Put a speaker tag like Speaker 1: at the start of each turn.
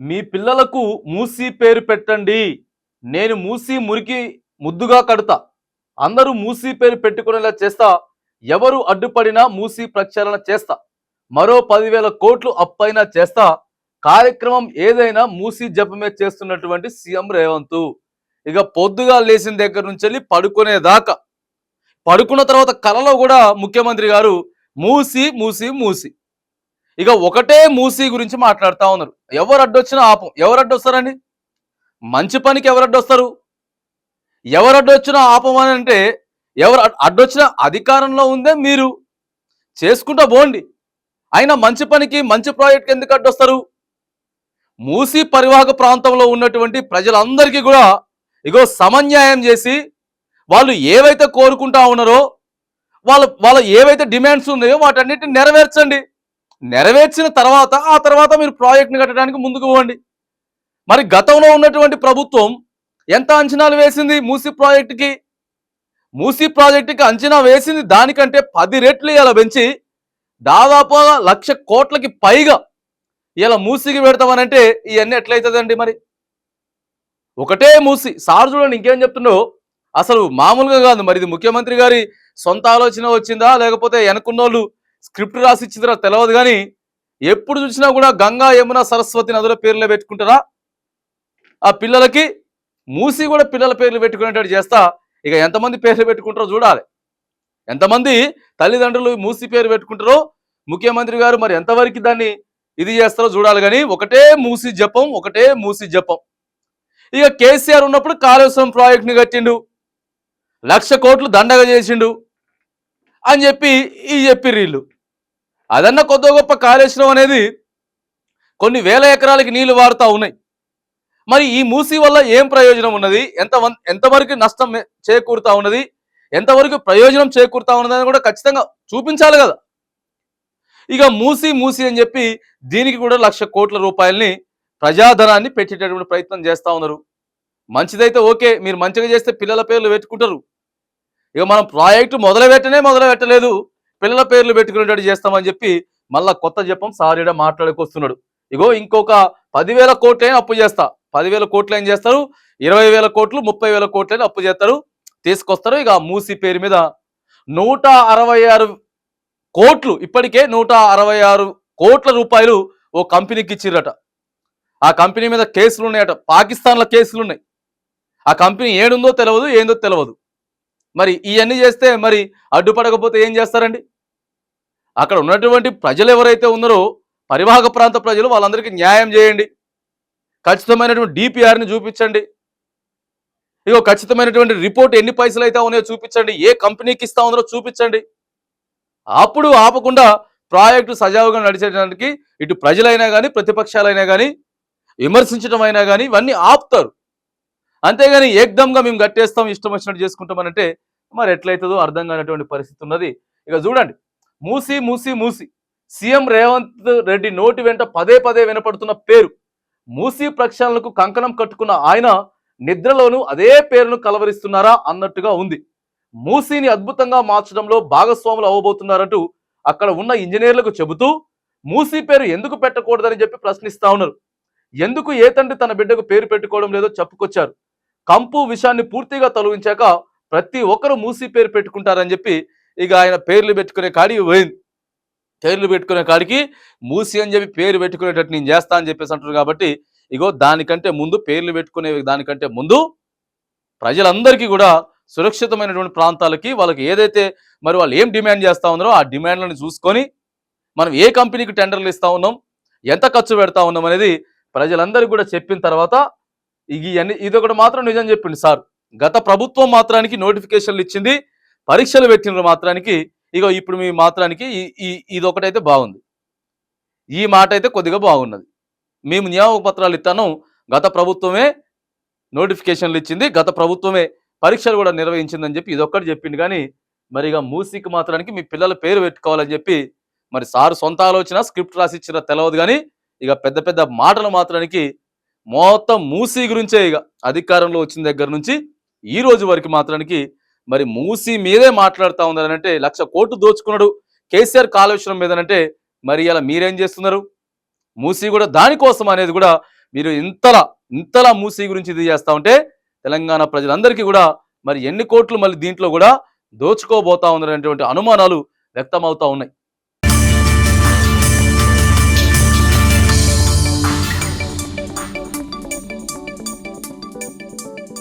Speaker 1: మీ పిల్లలకు మూసి పేరు పెట్టండి. నేను మూసి మురికి ముద్దుగా కడతా. అందరూ మూసి పేరు పెట్టుకునేలా చేస్తా. ఎవరు అడ్డుపడినా మూసి ప్రక్షాళన చేస్తా. మరో పదివేల కోట్లు అప్పైనా చేస్తా. కార్యక్రమం ఏదైనా మూసి జపమే చేస్తున్నటువంటి సీఎం రేవంత్. ఇక పొద్దుగా లేచిన దగ్గర నుంచి వెళ్ళి పడుకునేదాకా పడుకున్న తర్వాత కలలో కూడా ముఖ్యమంత్రి గారు మూసి మూసి మూసి. ఇక ఒకటే మూసీ గురించి మాట్లాడుతూ ఉన్నారు. ఎవరు అడ్డొచ్చినా ఆపం? ఎవరు అడ్డొస్తారండి? మంచి పనికి ఎవరు అడ్డొస్తారు? ఎవరు అడ్డొచ్చినా ఆపం అని అంటే ఎవరు అడ్డొచ్చిన అడ్డొచ్చినా అధికారంలో ఉందే మీరు. చేసుకుంటా పోండి. అయినా మంచి పనికి మంచి ప్రాజెక్ట్కి ఎందుకు అడ్డొస్తారు? మూసీ పరివాహక ప్రాంతంలో ఉన్నటువంటి ప్రజలందరికీ కూడా ఇగో సమన్యాయం చేసి వాళ్ళు ఏవైతే కోరుకుంటా ఉన్నారో వాళ్ళ వాళ్ళ ఏవైతే డిమాండ్స్ ఉన్నాయో వాటన్నిటిని నెరవేర్చండి. నెరవేర్చిన తర్వాత ఆ తర్వాత మీరు ప్రాజెక్ట్ని కట్టడానికి ముందుకు పోండి. మరి గతంలో ఉన్నటువంటి ప్రభుత్వం ఎంత అంచనాలు వేసింది మూసి ప్రాజెక్టుకి? మూసి ప్రాజెక్టుకి అంచనా వేసింది దానికంటే పది రెట్లు ఇలా పెంచి దాదాపుగా లక్ష కోట్లకి పైగా ఇలా మూసికి పెడతామనంటే ఇవన్నీ ఎట్లయితుందండి మరి? ఒకటే మూసి. సార్ చూడండి ఇంకేం చెప్తుండో అసలు మామూలుగా కాదు. మరి ఇది ముఖ్యమంత్రి గారి సొంత ఆలోచన వచ్చిందా? లేకపోతే వెనకున్నోళ్ళు స్క్రిప్ట్ రాసి ఇచ్చిందిరా తెలియదు కానీ ఎప్పుడు చూసినా కూడా గంగా యమున సరస్వతి నదుల పేర్లే పెట్టుకుంటారా? ఆ పిల్లలకి మూసి కూడా పిల్లల పేర్లు పెట్టుకునేటట్టు చేస్తా. ఇక ఎంతమంది పేర్లు పెట్టుకుంటారో చూడాలి. ఎంతమంది తల్లిదండ్రులు మూసి పేరు పెట్టుకుంటారో ముఖ్యమంత్రి గారు మరి ఎంతవరకు దాన్ని ఇది చేస్తారో చూడాలి కానీ ఒకటే మూసి జపం ఒకటే మూసి జపం. ఇక కేసీఆర్ ఉన్నప్పుడు కాళేశ్వరం ప్రాజెక్ట్ని కట్టిండు. లక్ష కోట్లు దండగ చేసిండు. అని చెప్పి ఈ చెప్పిర్రు వీళ్ళు. అదన్న కొద్ది గొప్ప కాళేశ్వరం అనేది కొన్ని వేల ఎకరాలకి నీళ్ళు వారుతూ ఉన్నాయి. మరి ఈ మూసి వల్ల ఏం ప్రయోజనం ఉన్నది? ఎంత ఎంతవరకు నష్టం చేకూరుతా ఉన్నది? ఎంతవరకు ప్రయోజనం చేకూరుతా అని కూడా ఖచ్చితంగా చూపించాలి కదా. ఇక మూసి మూసి అని చెప్పి దీనికి కూడా లక్ష కోట్ల రూపాయలని ప్రజాధనాన్ని పెట్టేటటువంటి ప్రయత్నం చేస్తూ ఉన్నారు. మంచిదైతే ఓకే మీరు మంచిగా చేస్తే పిల్లల పేర్లు పెట్టుకుంటారు. ఇక మనం ప్రాజెక్టు మొదలు పెట్టనే మొదలు పెట్టలేదు పిల్లల పేర్లు పెట్టుకునేటట్టు చేస్తామని చెప్పి మళ్ళా కొత్త జపం సారీడ మాట్లాడుకొస్తున్నాడు. ఇగో ఇంకొక పదివేల కోట్లైనా అప్పు చేస్తా. పదివేల కోట్లు ఏం చేస్తారు? ఇరవై వేల కోట్లు ముప్పై వేల కోట్లైనా అప్పు చేస్తారు. తీసుకొస్తారు ఇక మూసి పేరు మీద. నూట అరవై ఆరు కోట్లు ఇప్పటికే నూట అరవై ఆరు కోట్ల రూపాయలు ఓ కంపెనీకి ఇచ్చిర్రట. ఆ కంపెనీ మీద కేసులు ఉన్నాయట పాకిస్తాన్లో కేసులు ఉన్నాయి ఆ కంపెనీ ఏడుందో తెలియదు ఏందో తెలియదు మరి ఇవన్నీ చేస్తే మరి అడ్డుపడకపోతే ఏం చేస్తారండి? అక్కడ ఉన్నటువంటి ప్రజలు ఎవరైతే ఉన్నారో పరివాహక ప్రాంత ప్రజలు వాళ్ళందరికీ న్యాయం చేయండి. ఖచ్చితమైనటువంటి డిపిఆర్ని చూపించండి. ఇగో ఖచ్చితమైనటువంటి రిపోర్ట్ ఎన్ని పైసలు అయితే ఉన్నాయో చూపించండి. ఏ కంపెనీకి ఇస్తా ఉందో చూపించండి. అప్పుడు ఆపకుండా ప్రాజెక్టు సజావుగా నడిచేయడానికి ఇటు ప్రజలైనా కానీ ప్రతిపక్షాలైనా కానీ విమర్శించడం అయినా కానీ ఇవన్నీ ఆపుతారు. అంతేగాని ఏకదంగా మేము కట్టేస్తాం ఇష్టం వచ్చినట్టు చేసుకుంటామనంటే మరి ఎట్లయితుందో అర్థం కానటువంటి పరిస్థితి ఉన్నది. ఇక చూడండి మూసి మూసి మూసి. సీఎం రేవంత్ రెడ్డి నోటి వెంట పదే పదే వినపడుతున్న పేరు. మూసి ప్రక్షాళనకు కంకణం కట్టుకున్న ఆయన నిద్రలోనూ అదే పేరును కలవరిస్తున్నారా అన్నట్టుగా ఉంది. మూసీని అద్భుతంగా మార్చడంలో భాగస్వాములు అవ్వబోతున్నారంటూ అక్కడ ఉన్న ఇంజనీర్లకు చెబుతూ మూసీ పేరు ఎందుకు పెట్టకూడదని చెప్పి ప్రశ్నిస్తా ఉన్నారు. ఎందుకు ఏ తండ్రి తన బిడ్డకు పేరు పెట్టుకోవడం లేదో చెప్పుకొచ్చారు. కంపు విషయాన్ని పూర్తిగా తొలగించాక ప్రతి ఒక్కరు మూసీ పేరు పెట్టుకుంటారని చెప్పి ఇక ఆయన పేర్లు పెట్టుకునే కాడికి పోయింది. పేర్లు పెట్టుకునే కాడికి మూసి అని చెప్పి పేరు పెట్టుకునేటట్టు నేను చేస్తా అని చెప్పేసి అంటారు కాబట్టి ఇగో దానికంటే ముందు పేర్లు పెట్టుకునే దానికంటే ముందు ప్రజలందరికీ కూడా సురక్షితమైనటువంటి ప్రాంతాలకి వాళ్ళకి ఏదైతే మరి వాళ్ళు ఏం డిమాండ్ చేస్తూ ఉన్నారో ఆ డిమాండ్లను చూసుకొని మనం ఏ కంపెనీకి టెండర్లు ఇస్తా ఉన్నాం ఎంత ఖర్చు పెడతా ఉన్నాం అనేది ప్రజలందరికీ కూడా చెప్పిన తర్వాత ఇది అన్ని ఇదొకటి మాత్రం నిజం చెప్పింది సార్. గత ప్రభుత్వం మాత్రానికి నోటిఫికేషన్లు ఇచ్చింది పరీక్షలు పెట్టిన మాత్రానికి ఇక ఇప్పుడు మీ మాత్రానికి ఈ- ఈ ఇది బాగుంది. ఈ మాట అయితే కొద్దిగా బాగున్నది. మేము నియామక పత్రాలు ఇస్తాను గత ప్రభుత్వమే నోటిఫికేషన్లు ఇచ్చింది గత ప్రభుత్వమే పరీక్షలు కూడా నిర్వహించిందని చెప్పి ఇదొక్కటి చెప్పింది కానీ మరి ఇక మూసీకి మాత్రానికి మీ పిల్లల పేరు పెట్టుకోవాలని చెప్పి మరి సార్ సొంత ఆలోచన స్క్రిప్ట్ రాసిచ్చిన తెలియదు కానీ ఇక పెద్ద పెద్ద మాటలు మాత్రానికి మొత్తం మూసీ గురించే ఇక అధికారంలో వచ్చిన దగ్గర నుంచి ఈ రోజు వరకు మాత్రానికి మరి మూసీ మీదే మాట్లాడుతూ ఉన్నారంటే లక్ష కోట్లు దోచుకున్నాడు కేసీఆర్ కాలుష్యం మీదనంటే మరి ఇలా మీరేం చేస్తున్నారు? మూసీ కూడా దానికోసం అనేది కూడా మీరు ఇంతలా ఇంతలా మూసీ గురించి ఇది చేస్తా ఉంటే తెలంగాణ ప్రజలందరికీ కూడా మరి ఎన్ని కోట్లు మళ్ళీ దీంట్లో కూడా దోచుకోబోతా ఉన్నారనేటువంటి అనుమానాలు వ్యక్తమవుతా ఉన్నాయి.